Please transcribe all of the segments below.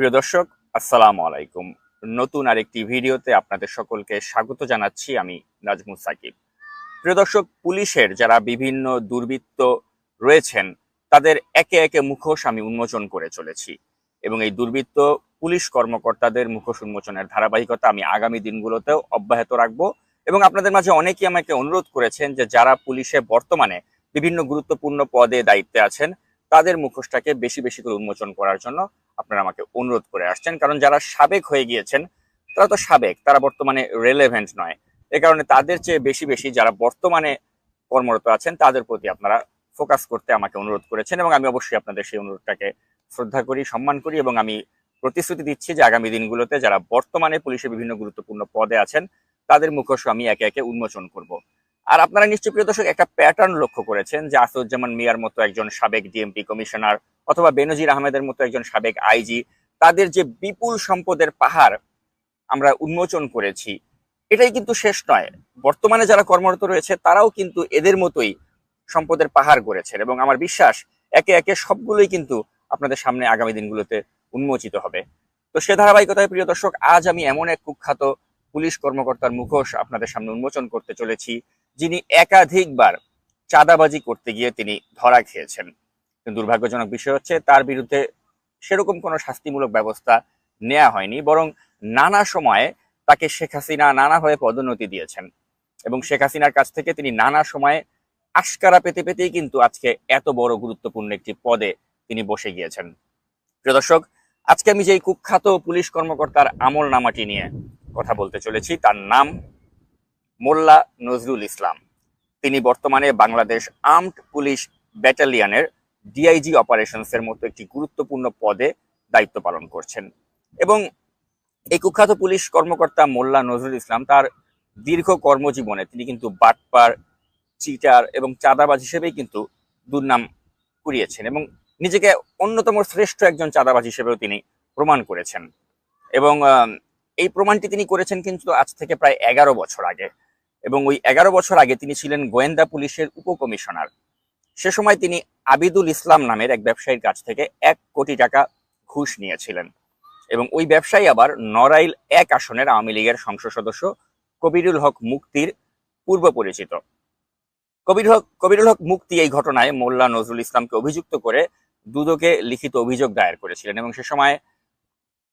প্রিয় দর্শক, আসসালামু আলাইকুম। নতুন আরেকটি ভিডিওতে আপনাদের সকলকে স্বাগত জানাচ্ছি আমি নাজমুল সাকিব। প্রিয় দর্শক, পুলিশের যারা বিভিন্ন দুর্বৃত্ত রয়েছেন, তাদের একে একে মুখোশ আমি উন্মোচন করে চলেছি এবং এই দুর্বৃত্ত পুলিশ কর্মকর্তাদের মুখোশ উন্মোচনের ধারাবাহিকতা আমি আগামী দিনগুলোতেও অব্যাহত রাখব এবং আপনাদের মাঝে অনেকেই আমাকে অনুরোধ করেছেন যে যারা পুলিশে বর্তমানে বিভিন্ন গুরুত্বপূর্ণ পদে দায়িত্বে আছেন, তাদের মুখোশটাকে বেশি বেশি করে উন্মোচন করার জন্য আপনারা আমাকে অনুরোধ করে আসছেন। কারণ যারা সাবেক হয়ে গিয়েছেন, তারা তো সাবেক, তারা বর্তমানে রেলেভেন্ট নয়। এ কারণে তাদের চেয়ে বেশি বেশি যারা বর্তমানে কর্মরত আছেন, তাদের প্রতি আপনারা ফোকাস করতে আমাকে অনুরোধ করেছেন এবং আমি অবশ্যই আপনাদের সেই অনুরোধটাকে শ্রদ্ধা করি, সম্মান করি এবং আমি প্রতিশ্রুতি দিচ্ছি যে আগামী দিনগুলোতে যারা বর্তমানে পুলিশের বিভিন্ন গুরুত্বপূর্ণ পদে আছেন, তাদের মুখোশ আমি একে একে উন্মোচন করব। আর আপনারা নিশ্চয়ই প্রিয় দর্শক, একটা প্যাটার্ন লক্ষ্য করেছেন যে আসুজ্জামান মিয়ার মতো একজন সাবেক ডিএমপি কমিশনার অথবা বেনজির আহমেদের মতো একজন সাবেক আইজি, তাদের যে বিপুল সম্পদের পাহাড় আমরা উন্মোচন করেছি, এটাই কিন্তু শেষ নয়। বর্তমানে যারা কর্মরত রয়েছে, তারাও কিন্তু এদের মতোই সম্পদের পাহাড় গড়েছেন এবং আমার বিশ্বাস একে একে সবগুলোই কিন্তু আপনাদের সামনে আগামী দিনগুলোতে উন্মোচিত হবে। তো সে ধারাবাহিকতায়, প্রিয় দর্শক, আজ আমি এমন এক কুখ্যাত পুলিশ কর্মকর্তার মুখোশ আপনাদের সামনে উন্মোচন করতে চলেছি, যিনি একাধিকবার চাঁদাবাজি করতে গিয়ে তিনি ধরা খেয়েছেন। দুর্ভাগ্যজনক বিষয় হচ্ছে তার বিরুদ্ধে সেরকম কোনো শাস্তিমূলক ব্যবস্থা নেওয়া হয়নি, বরং নানা সময়ে তাকে শেখ হাসিনা নানাভাবে পদোন্নতি দিয়েছেন। এবং শেখ হাসিনার কাছ থেকে তিনি নানা সময়ে আশকারা পেতে পেতেই কিন্তু আজকে এত বড় গুরুত্বপূর্ণ একটি পদে তিনি বসে গিয়েছেন। প্রিয় দর্শক, আজকে আমি যে কুখ্যাত পুলিশ কর্মকর্তার আমল নামাটি নিয়ে কথা বলতে চলেছি, তার নাম মোল্লা নজরুল ইসলাম। তিনি বর্তমানে বাংলাদেশ আর্মড পুলিশ ব্যাটালিয়নের ডিআইজি অপারেশনস এর মতো একটি গুরুত্বপূর্ণ পদে দায়িত্ব পালন করছেন। এবং এই কুখ্যাত পুলিশ কর্মকর্তা মোল্লা নজরুল ইসলাম তার দীর্ঘ কর্মজীবনে তিনি কিন্তু বাটপার, চিটার এবং চাঁদাবাজ হিসেবেই কিন্তু দুর্নাম কুড়িয়েছেন এবং নিজেকে অন্যতম শ্রেষ্ঠ একজন চাঁদাবাজ হিসেবেও তিনি প্রমাণ করেছেন। এবং এই প্রমাণটি তিনি করেছেন কিন্তু আজ থেকে প্রায় এগারো বছর আগে। এবং ওই এগারো বছর আগে তিনি ছিলেন গোয়েন্দা পুলিশের উপকমিশনার। সে সময় তিনি আবিদুল ইসলাম নামের এক ব্যবসায়ীর কাছ থেকে এক কোটি টাকা ঘুষ নিয়েছিলেন এবং ওই ব্যবসায়ী আবার নড়াইল এক আসনের আওয়ামী লীগের সংসদ সদস্য কবিরুল হক মুক্তির পূর্ব পরিচিত। কবির হক, কবিরুল হক মুক্তি এই ঘটনায় মোল্লা নজরুল ইসলামকে অভিযুক্ত করে দুদকে লিখিত অভিযোগ দায়ের করেছিলেন এবং সে সময়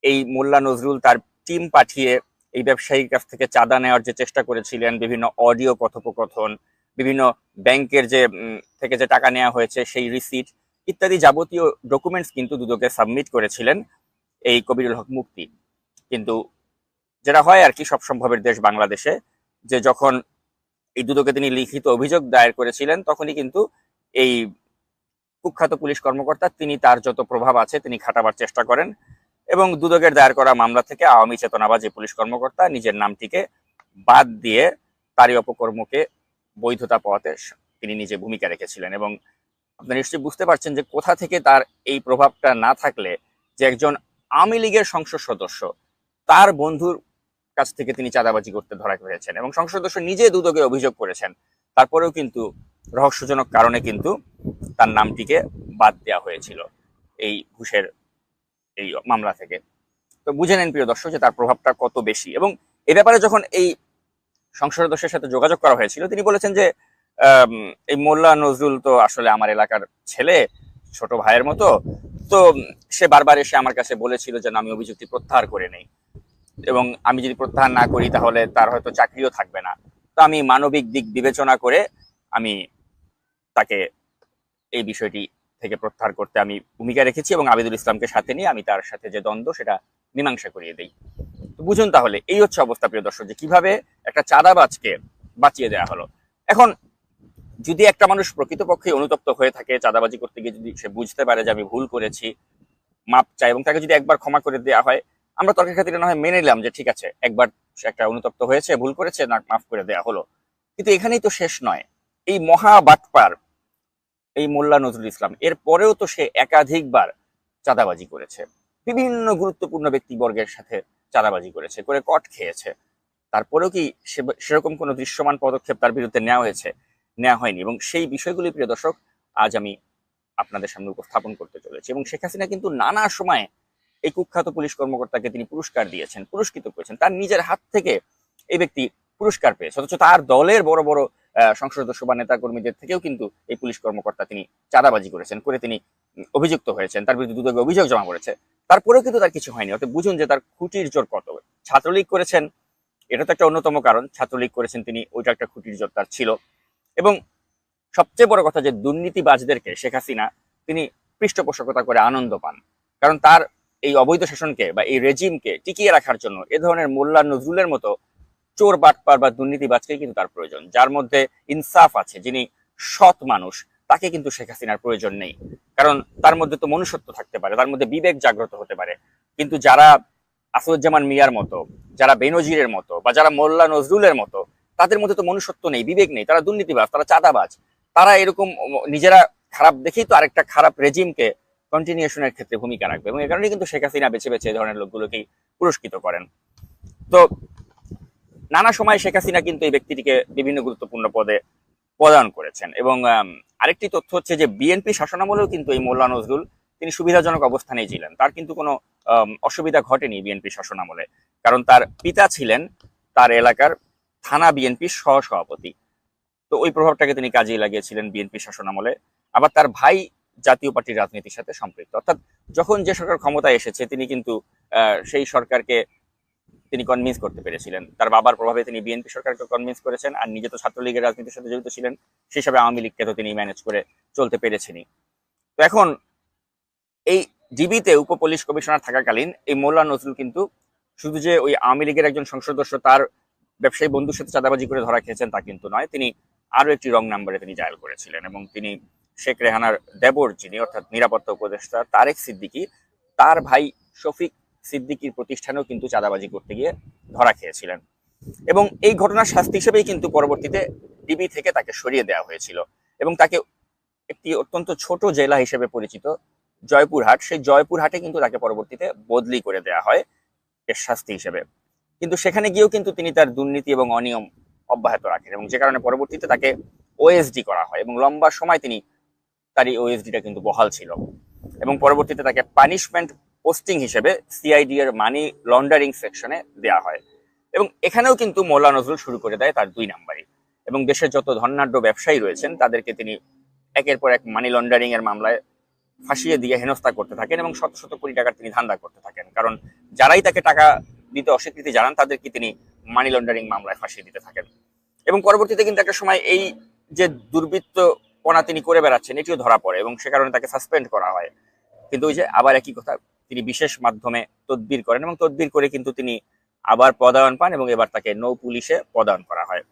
এই মোল্লা নজরুল তার টিম পাঠিয়ে এই ব্যবসায়ীর কাছ থেকে চাঁদা নেওয়ার যে চেষ্টা করেছিলেন, বিভিন্ন অডিও কথোপকথন বিভিন্ন ব্যাংকের যে থেকে যে টাকা নেওয়া হয়েছে সেই রিসিট ইত্যাদি যাবতীয় ডকুমেন্টস কিন্তু দুদকে সাবমিট করেছিলেন এই কবিরুল হক মুক্তি কিন্তু যেটা হয় আর কি সব সম্ভবের দেশ বাংলাদেশে, যে যখন এই দুদকে তিনি লিখিত অভিযোগ দায়ের করেছিলেন, তখনই কিন্তু এই কুখ্যাত পুলিশ কর্মকর্তা তিনি তার যত প্রভাব আছে তিনি খাটাবার চেষ্টা করেন এবং দুদকের দায়ের করা মামলা থেকে আওয়ামী চেতনাবাজি পুলিশ কর্মকর্তা নিজের নামটিকে বাদ দিয়ে তারই অপকর্মকে বৈধতা পাওয়াতে তিনি নিজে ভূমিকা রেখেছিলেন এবং আপনারা নিশ্চয়ই বুঝতে পারছেন যে কোথা থেকে তার এই প্রভাবটা না থাকলে যে একজন আওয়ামী লীগের সংসদ সদস্য, তার বন্ধুর কাছ থেকে তিনি চাঁদাবাজি করতে ধরা হয়েছেন এবং সংসদ সদস্য নিজে দুদকে অভিযোগ করেছেন। তারপরেও কিন্তু রহস্যজনক কারণে কিন্তু তার নামটিকে বাদ দেওয়া হয়েছিল এই ঘুষের এই মামলা থেকে। তো বুঝে নেন প্রিয় দর্শক যে তার প্রভাবটা কত বেশি এবং এ ব্যাপারে যখন এই সংসদ সদস্যের সাথে যোগাযোগ করা হয়েছিল। তিনি বলেছেন যে এই মোল্লা নজরুল তো আসলে আমার এলাকার ছেলে ছোট ভাইয়ের মতো। তো সে বারবার এসে আমার কাছে বলেছিল যে না, আমি অভিযুক্তি প্রত্যাহার করে নেই। এবং আমি যদি প্রত্যাহার না করি তাহলে তার হয়তো চাকরিও থাকবে না। তো আমি মানবিক দিক বিবেচনা করে আমি তাকে এই বিষয়টি থেকে প্রত্যাহার করতে আমি ভূমিকা রেখেছি এবং আবিদুল ইসলামকে সাথে নিয়ে আমি তার সাথে যে দ্বন্দ্ব সেটা মীমাংসা করিয়ে দিই। বুঝুন তাহলে এই হচ্ছে অবস্থা প্রিয় দর্শক যে কীভাবে একটা চাঁদাবাজকে বাঁচিয়ে দেওয়া হলো। এখন, যদি একটা মানুষ প্রকৃতপক্ষে অনুতপ্ত হয়ে থাকে চাঁদাবাজি করতে গিয়ে যদি সে বুঝতে পারে যে আমি ভুল করেছি, মাপ চাই এবং তাকে যদি একবার ক্ষমা করে দেওয়া হয়, আমরা তর্কের খাতিরে না হয় মেনে নিলাম যে ঠিক আছে, একবার সে একটা অনুতপ্ত হয়েছে, ভুল করেছে, না মাফ করে দেওয়া হলো। কিন্তু এখানেই তো শেষ নয়। এই মহা বাটপার, এই মোল্লা নজরুল ইসলাম, এর পরেও তো সে একাধিকবার চাঁদাবাজি করেছে। বিভিন্ন গুরুত্বপূর্ণ ব্যক্তিবর্গের সাথে চাঁদাবাজি করেছে, করে কট খেয়েছে। তারপরেও কি সেরকম কোনো দৃশ্যমান পদক্ষেপ তার বিরুদ্ধে নেওয়া হয়েছে? নেওয়া হয়নি। এবং সেই বিষয়গুলি, প্রিয় দর্শক, আজ আমি আপনাদের সামনে উপস্থাপন করতে চলেছি। এবং শেখ হাসিনা কিন্তু নানা সময়ে এই কুখ্যাত পুলিশ কর্মকর্তাকে তিনি পুরস্কার দিয়েছেন, পুরস্কৃত করেছেন। তার নিজের হাত থেকে এই ব্যক্তি পুরস্কার পেয়েছে। অথচ তার দলের বড় বড় সংসদ সদস্য বা নেতা কর্মীদের থেকেও কিন্তু এই পুলিশ কর্মকর্তা তিনি চাঁদাবাজি করেছেন, করে তিনি অভিযুক্ত হয়েছেন। তার বিরুদ্ধে দুদকে অভিযোগ জমা করেছে তারপরেও কিন্তু তার কিছু হয়নি। অর্থাৎ বুঝুন যে তার খুঁটির জোর কত। ছাত্রলীগ করেছেন এটা তো একটা অন্যতম কারণ। ছাত্রলীগ করেছেন তিনি, ওইটা একটা খুঁটির জোর তার ছিল। এবং সবচেয়ে বড় কথা যে দুর্নীতিবাজদেরকে শেখ হাসিনা, তিনি পৃষ্ঠপোষকতা করে আনন্দ পান। কারণ তার এই অবৈধ শাসনকে বা এই রেজিমকে টিকিয়ে রাখার জন্য এ ধরনের মোল্লা নজরুলের মতো চোর, বাটপার বা দুর্নীতিবাজকে কিন্তু তার প্রয়োজন। যার মধ্যে ইনসাফ আছে, যিনি সৎ মানুষ, তাকে কিন্তু শেখ হাসিনার প্রয়োজন নেই। কারণ তার মধ্যে তো মনুষ্যত্ব থাকতে পারে, তার মধ্যে বিবেক জাগ্রত হতে পারে। কিন্তু যারা আসাদুজ্জামান মিয়ার মতো, যারা বেনজিরের মতো বা যারা মোল্লা নজরুলের মতো, তাদের মধ্যে তো মনুষ্যত্ব নেই, বিবেক নেই, তারা দুর্নীতিবাজ, তারা চাঁদাবাজ। তারা এরকম নিজেরা খারাপ দেখেই তো আরেকটা খারাপ রেজিমকে কন্টিনিউশনের ক্ষেত্রে ভূমিকা রাখবে এবং এ কারণে কিন্তু শেখ হাসিনা বেছে বেছে এই ধরনের লোকগুলোকেই পুরস্কৃত করেন। তো নানা সময় শেখ হাসিনা কিন্তু এই ব্যক্তিটিকে বিভিন্ন গুরুত্বপূর্ণ পদে প্রদান করেছেন এবং আরেকটি তথ্য হচ্ছে যে বিএনপি শাসনামলেও কিন্তু এই মোল্লা নজরুল তিনি সুবিধাজনক অবস্থানেই ছিলেন। তার কিন্তু কোনো অসুবিধা ঘটেনি বিএনপি শাসনামলে কারণ তার পিতা ছিলেন তার এলাকার থানা বিএনপির সহ সভাপতি তো ওই প্রভাবটাকে তিনি কাজে লাগিয়েছিলেন বিএনপি শাসনামলে আবার তার ভাই জাতীয় পার্টির রাজনীতির সাথে সম্পৃক্ত। অর্থাৎ যখন যে সরকার ক্ষমতায় এসেছে, তিনি কিন্তু সেই সরকারকে তিনি কনভিন্স করতে পেরেছিলেন। তার বাবার প্রভাবে তিনি বিএনপি সরকারকে কনভিন্স করেছেন, আর নিজে তো ছাত্রলীগের রাজনীতির সাথে জড়িত ছিলেন। সেই হিসাবে আওয়ামী লীগকে তো তিনি ম্যানেজ করে চলতে পেরেছেনই। তো এখন এই ডিবিতে উপ পুলিশ কমিশনার থাকাকালীন এই মোল্লা নজরুল কিন্তু শুধু যে ওই আওয়ামী লীগের একজন সংসদ সদস্য, তার ব্যবসায়ী বন্ধুর সাথে চাঁদাবাজি করে ধরা খেয়েছেন তা কিন্তু নয়, তিনি আরও একটি রং নাম্বারে তিনি জায়াল করেছিলেন এবং তিনি শেখ রেহানার দেবর, যিনি অর্থাৎ নিরাপত্তা উপদেষ্টা তারেক সিদ্দিকী, তার ভাই শফিক সিদ্দিকীর প্রতিষ্ঠানেও কিন্তু চাঁদাবাজি করতে গিয়ে ধরা খেয়েছিলেন। এবং এই ঘটনার শাস্তি হিসেবেই কিন্তু পরবর্তীতে ডিবি থেকে তাকে সরিয়ে দেওয়া হয়েছিল এবং তাকে একটি অত্যন্ত ছোট জেলা হিসেবে পরিচিত জয়পুরহাট, সেই জয়পুরহাটে কিন্তু তাকে পরবর্তীতে বদলি করে দেওয়া হয় এর শাস্তি হিসেবে। কিন্তু সেখানে গিয়েও কিন্তু তিনি তার দুর্নীতি এবং অনিয়ম অব্যাহত রাখেন এবং যে কারণে পরবর্তীতে তাকে ওএসডি করা হয় এবং লম্বা সময় তিনি তার এই ওএসডিটা কিন্তু বহাল ছিল। এবং পরবর্তীতে তাকে পানিশমেন্ট পোস্টিং হিসেবে সিআইডি এর মানি লন্ডারিং সেকশনে দেওয়া হয়। এবং এখানেও কিন্তু মোল্লা নজরুল শুরু করে দেয় তার দুই নাম্বারই। এবং দেশের যত ধনাঢ্য ব্যবসায়ী রয়েছেন, তাদেরকে তিনি একের পর এক মানি লন্ডারিং এর মামলায় ফাঁসিয়ে দিয়ে হেনস্থা করতে থাকেন এবং শত শত কোটি টাকার তিনি ধান্দা করতে থাকেন। কারণ যারাই তাকে টাকা দিতে অস্বীকৃতি জানান, তাদেরকে তিনি মানি লন্ডারিং মামলায় ফাঁসিয়ে দিতে থাকেন। এবং পরবর্তীতে কিন্তু একটা সময় এই যে দুর্বৃত্তপনা তিনি করে বেড়াচ্ছেন, এটিও ধরা পড়ে এবং সে কারণে তাকে সাসপেন্ড করা হয়। কিন্তু ওই যে আবার একই কথা, তিনি বিশেষ মাধ্যমে তদবির করেন এবং তদবির করে কিন্তু তিনি আবার পদায়ন পান এবং এবার তাকে নৌ পুলিশে পদায়ন করা হয়।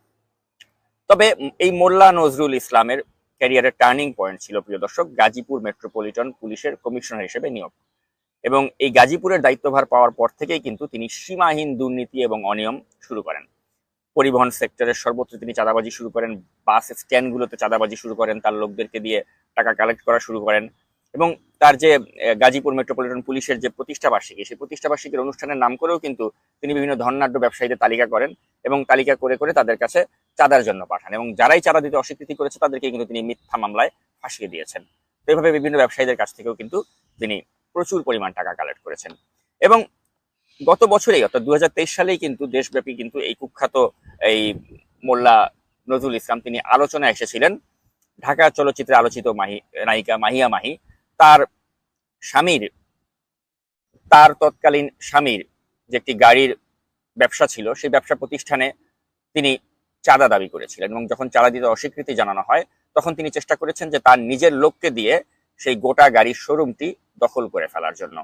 তবে এই মোল্লা নজরুল ইসলামের ক্যারিয়ারের টার্নিং পয়েন্ট ছিল, প্রিয় দর্শক, গাজীপুর মেট্রোপলিটন পুলিশের কমিশনার হিসেবে নিয়োগ। এবং এই গাজীপুরের দায়িত্বভার পাওয়ার পর থেকেই কিন্তু তিনি সীমাহীন দুর্নীতি এবং অনিয়ম শুরু করেন। পরিবহন সেক্টরের সর্বত্র তিনি চাঁদাবাজি শুরু করেন, বাস স্ট্যান্ডগুলোতে চাঁদাবাজি শুরু করেন, তার লোকদেরকে দিয়ে টাকা কালেক্ট করা শুরু করেন। এবং তার যে গাজীপুর মেট্রোপলিটন পুলিশের যে প্রতিষ্ঠা বার্ষিকী, সেই প্রতিষ্ঠা বার্ষিকীর অনুষ্ঠানের নাম করেও কিন্তু তিনি বিভিন্ন ধনাঢ্য ব্যবসায়ীদের তালিকা করেন এবং তালিকা করে করে তাদের কাছে চাঁদার জন্য পাঠান এবং যারাই চাঁদা দিতে অস্বীকৃতি করেছে তাদেরকে কিন্তু তিনি মিথ্যা মামলায় ফাঁসিয়ে দিয়েছেন। এইভাবে বিভিন্ন ব্যবসায়ীদের কাছ থেকেও কিন্তু তিনি প্রচুর পরিমাণ টাকা কালেক্ট করেছেন। এবং গত বছরেই, অর্থাৎ দুহাজার তেইশ সালেই কিন্তু দেশব্যাপী কিন্তু এই কুখ্যাত এই মোল্লা নজরুল ইসলাম তিনি আলোচনায় এসেছিলেন। ঢাকা চলচ্চিত্রে আলোচিত মাহি, নায়িকা মাহিয়া মাহি তার স্বামীর, তার তৎকালীন স্বামীর যে একটি গাড়ির ব্যবসা ছিল, সেই ব্যবসা প্রতিষ্ঠানে তিনি চাঁদা দাবি করেছিলেন এবং যখন চাঁদা দিতে অস্বীকৃতি জানানো হয়, তখন তিনি চেষ্টা করেছেন যে তার নিজের লোককে দিয়ে সেই গোটা গাড়ির শোরুমটি দখল করে ফেলার জন্য।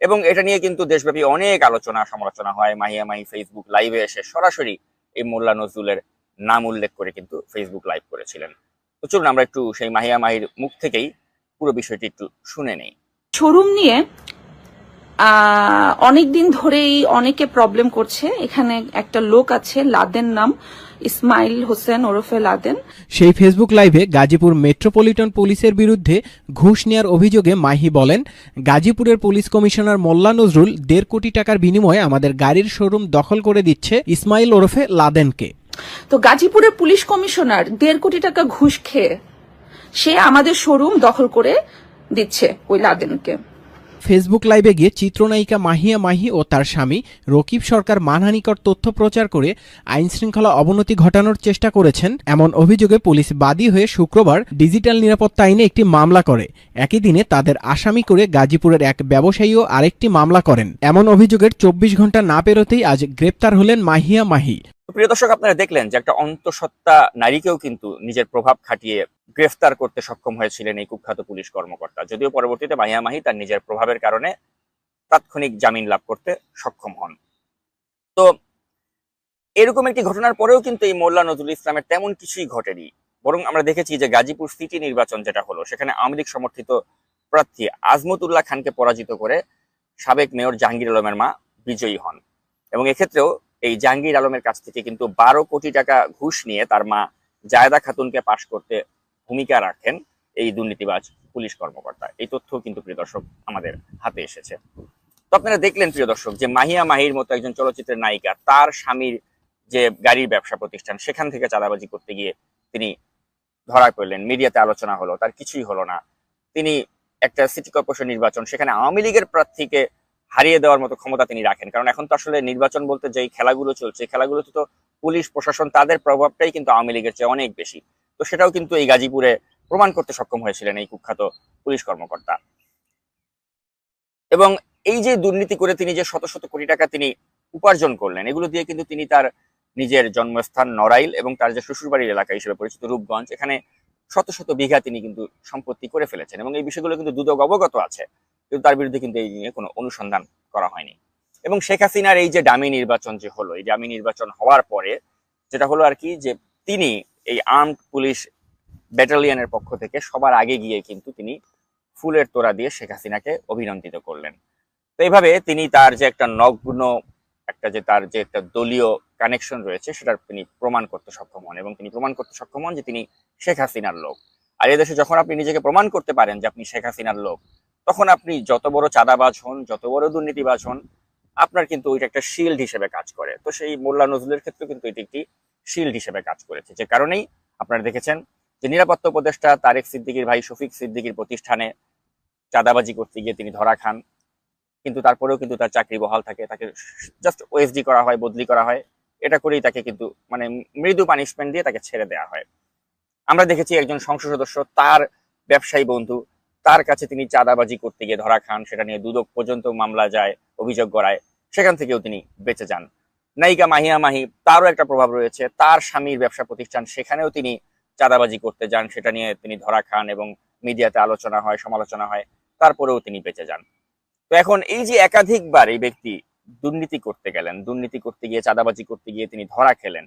এবং এটা নিয়ে কিন্তু দেশব্যাপী অনেক আলোচনা, সমালোচনা হয়। মাহিয়া মাহি ফেসবুক লাইভে এসে সরাসরি এই মোল্লা নজরুলের নাম উল্লেখ করে কিন্তু ফেসবুক লাইভ করেছিলেন। তো চলুন আমরা একটু সেই মাহিয়া মাহির মুখ থেকেই পুরো বিষয়টি একটু শুনে নেই। শোরুম নিয়ে অনেক দিন ধরেই অনেকে প্রবলেম করছে। এখানে একটা লোক আছে লাদেন নাম ইসমাইল হোসেন ওরফে লাদেন। সেই ফেসবুক লাইভে গাজীপুর মেট্রোপলিটন পুলিশের বিরুদ্ধে ঘুষ নেওয়ার অভিযোগে মাহি বলেন গাজীপুরের পুলিশ কমিশনার মোল্লা নজরুল দেড় কোটি টাকার বিনিময়ে আমাদের গাড়ির শোরুম দখল করে দিচ্ছে ইসমাইল ওরফে লাদেনকে। তো গাজীপুরের পুলিশ কমিশনার দেড় কোটি টাকা ঘুষ খেয়ে সে আমাদের শোরুম দখল করে দিচ্ছে ওই লাদেনকে। ফেসবুক লাইভে গিয়ে চিত্রনায়িকা মাহিয়া মাহি ও তার স্বামী রকিব সরকার মানহানিকর তথ্য প্রচার করে আইনশৃঙ্খলা অবনতি ঘটানোর চেষ্টা করেছেন। এমন অভিযোগে পুলিশ বাদী হয়ে শুক্রবার ডিজিটাল নিরাপত্তা আইনে একটি মামলা করে। একই দিনে তাদের আসামি করে গাজীপুরের এক ব্যবসায়ীও আরেকটি মামলা করেন। এমন অভিযোগের চব্বিশ ঘণ্টা না পেরোতেই আজ গ্রেপ্তার হলেন মাহিয়া মাহি। তো প্রিয় দর্শক, আপনারা দেখলেন যে একটা অন্তঃসত্ত্বা নারীকেও কিন্তু নিজের প্রভাব খাটিয়ে গ্রেফতার করতে সক্ষম হয়েছিলেন এই কুখ্যাত পুলিশ কর্মকর্তা। যদিও পরবর্তীতে মাহিয়া মাহি তার নিজের প্রভাবের কারণে তাৎক্ষণিক জামিন লাভ করতে সক্ষম হন। তো এরকম একটি ঘটনার পরেও কিন্তু এই মোল্লা নজরুল ইসলামের তেমন কিছুই ঘটেনি। বরং আমরা দেখেছি যে গাজীপুর সিটি নির্বাচন যেটা হলো, সেখানে আওয়ামী লীগ সমর্থিত প্রার্থী আজমতুল্লাহ খানকে পরাজিত করে সাবেক মেয়র জাহাঙ্গীর আলমের মা বিজয়ী হন। এবং এক্ষেত্রেও এই জাহাঙ্গীর আলমের কাছ থেকে কিন্তু বারো কোটি টাকা ঘুষ নিয়ে তার মা জায়দা খাতুনকে পাশ করতে ভূমিকা রাখেন এই দুর্নীতিবাজ পুলিশ কর্মকর্তা। এই তথ্য কিন্তু প্রিয় দর্শক আমাদের হাতে এসেছে। তো আপনারা দেখলেন প্রিয় দর্শক যে মাহিয়া মাহির মতো একজন চলচ্চিত্রের নায়িকা, তার স্বামীর যে গাড়ির ব্যবসা প্রতিষ্ঠান, সেখান থেকে চাঁদাবাজি করতে গিয়ে তিনি ধরা পড়লেন। মিডিয়াতে আলোচনা হলো, তার কিছুই হলো না। তিনি একটা সিটি কর্পোরেশন নির্বাচন, সেখানে আওয়ামী লীগের প্রার্থীকে হারিয়ে দেওয়ার মতো ক্ষমতা তিনি রাখেন। কারণ এখন তো আসলে নির্বাচন বলতে যেই খেলাগুলো চলছে খেলাগুলোতে তো পুলিশ, প্রশাসন তাদের প্রভাবটাই কিন্তু আওয়ামী লীগের চেয়ে অনেক বেশি। তো সেটাও কিন্তু এই গাজীপুরে প্রমাণ করতে সক্ষম হয়েছিলেন এই কুখ্যাত পুলিশ কর্মকর্তা। এবং এই যে দুর্নীতি করে তিনি যে শত শত কোটি টাকা তিনি উপার্জন করলেন, এগুলো দিয়ে কিন্তু তিনি তার নিজের জন্মস্থান নড়াইল এবং তার যে শ্বশুরবাড়ির এলাকা হিসেবে পরিচিত রূপগঞ্জ, এখানে শত শত বিঘা তিনি কিন্তু সম্পত্তি করে ফেলেছেন। এবং এই বিষয়গুলো কিন্তু দুদক অবগত আছে। কিন্তু তার বিরুদ্ধে কিন্তু এই নিয়ে কোনো অনুসন্ধান করা হয়নি। এবং শেখ হাসিনার এই যে ডামি নির্বাচন যে হলো, এই ডামি নির্বাচন হওয়ার পরে যেটা হলো আর কি যে তিনি এই আর্মড পুলিশ ব্যাটালিয়নের পক্ষ থেকে সবার আগে গিয়ে কিন্তু তিনি ফুলের তোড়া দিয়ে শেখ হাসিনাকে অভিনন্দিত করলেন। তো এইভাবে তিনি তার যে একটা নগ্ন, একটা যে তার যে একটা দলীয় কানেকশন রয়েছে সেটা তিনি প্রমাণ করতে সক্ষম হন এবং তিনি প্রমাণ করতে সক্ষম হন যে তিনি শেখ হাসিনার লোক। আর এদেশে যখন আপনি নিজেকে প্রমাণ করতে পারেন যে আপনি শেখ হাসিনার লোক তখন আপনি যত বড় চাঁদাবাজ হন, যত বড় দুর্নীতিবাজ হন, আপনার কিন্তু ওইটা একটা শিল্ড হিসেবে কাজ করে। তো সেই মোল্লা নজরুলের ক্ষেত্রে কিন্তু এটি একটি শিল্ড হিসেবে কাজ করেছে। যে কারণেই আপনারা দেখেছেন যে নিরাপত্তা উপদেষ্টা তারেক সিদ্দিকির ভাই শফিক সিদ্দিকির প্রতিষ্ঠানে চাঁদাবাজি করতে গিয়ে তিনি ধরা খান। কিন্তু তারপরেও কিন্তু তার চাকরি বহাল থাকে। তাকে জাস্ট ওএসডি করা হয়, বদলি করা হয়। এটা করেই তাকে কিন্তু মানে মৃদু পানিশমেন্ট দিয়ে তাকে ছেড়ে দেওয়া হয়। আমরা দেখেছি একজন সংসদ সদস্য, তার ব্যবসায়ী বন্ধু তার কাছে তিনি চাঁদাবাজি করতে গিয়ে ধরা খান, সেটা নিয়ে দুদক পর্যন্ত মামলা যায়, অভিযোগ করায় সেখান থেকেও তিনি বেঁচে যান। নায়িকা মাহিয়া মাহি, তারও একটা প্রভাব রয়েছে, তার স্বামীর ব্যবসা প্রতিষ্ঠান, সেখানেও তিনি চাঁদাবাজি করতে যান, সেটা নিয়ে তিনি ধরা খান এবং মিডিয়াতে আলোচনা হয়, সমালোচনা হয়, তারপরেও তিনি বেঁচে যান। তো এখন এই যে একাধিকবার এই ব্যক্তি দুর্নীতি করতে গেলেন, দুর্নীতি করতে গিয়ে, চাঁদাবাজি করতে গিয়ে তিনি ধরা খেলেন,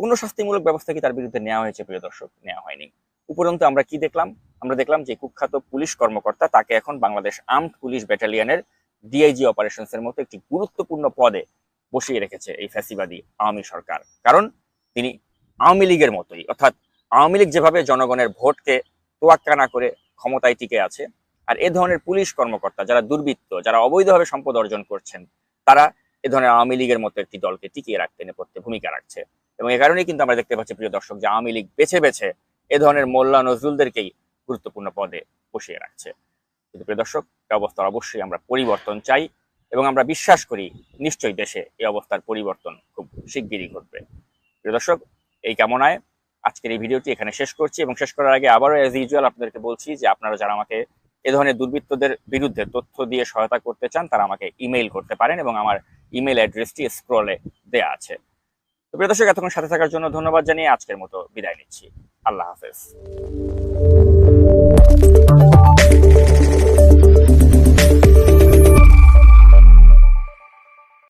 কোনো শাস্তিমূলক ব্যবস্থা কি তার বিরুদ্ধে নেওয়া হয়েছে প্রিয় দর্শক? নেওয়া হয়নি। উপরন্তু আমরা কি দেখলাম? আমরা দেখলাম যে কুখ্যাত পুলিশ কর্মকর্তা তাকে এখন বাংলাদেশ আর্মড পুলিশ ব্যাটালিয়নের ডিআইজি অপারেশনস এর মতো একটি গুরুত্বপূর্ণ পদে বসিয়ে রেখেছে এই ফ্যাসিবাদী আওয়ামী সরকার। কারণ তিনি আওয়ামী লীগের মতোই, অর্থাৎ আওয়ামী লীগ যেভাবে জনগণের ভোটকে তোয়াক্কা না করে ক্ষমতায় টিকে আছে, আর এ ধরনের পুলিশ কর্মকর্তা যারা দুর্বৃত্ত, যারা অবৈধভাবে সম্পদ অর্জন করছেন, তারা এ ধরনের আওয়ামী লীগের মতো একটি দলকে টিকিয়ে রাখতে নেপথ্যে ভূমিকা রাখছে। এবং এ কারণেই কিন্তু আমরা দেখতে পাচ্ছি, প্রিয় দর্শক, যে আওয়ামী লীগ বেছে বেছে এ ধরনের মোল্লা নজরুলদেরকেই গুরুত্বপূর্ণ পদে বসিয়ে রাখছে। কিন্তু প্রিয় দর্শক এই অবস্থার অবশ্যই আমরা পরিবর্তন চাই এবং আমরা বিশ্বাস করি নিশ্চয়ই দেশে এই অবস্থার পরিবর্তন খুব শিগগিরই ঘটবে। প্রিয় দর্শক, এই কামনায় আজকের এই ভিডিওটি এখানে শেষ করছি এবং শেষ করার আগে আবারও অ্যাজ ইউজুয়াল আপনাদেরকে বলছি যে আপনারা যারা আমাকে এ ধরনের দুর্বৃত্তদের বিরুদ্ধে তথ্য দিয়ে সহায়তা করতে চান, তারা আমাকে ইমেইল করতে পারেন এবং আমার ইমেল অ্যাড্রেসটি স্ক্রলে দেয়া আছে। তো প্রিয় দর্শক, এতক্ষণ সাথে থাকার জন্য ধন্যবাদ জানিয়ে আজকের মতো বিদায় নিচ্ছি। আল্লাহ হাফেজ। Thank you.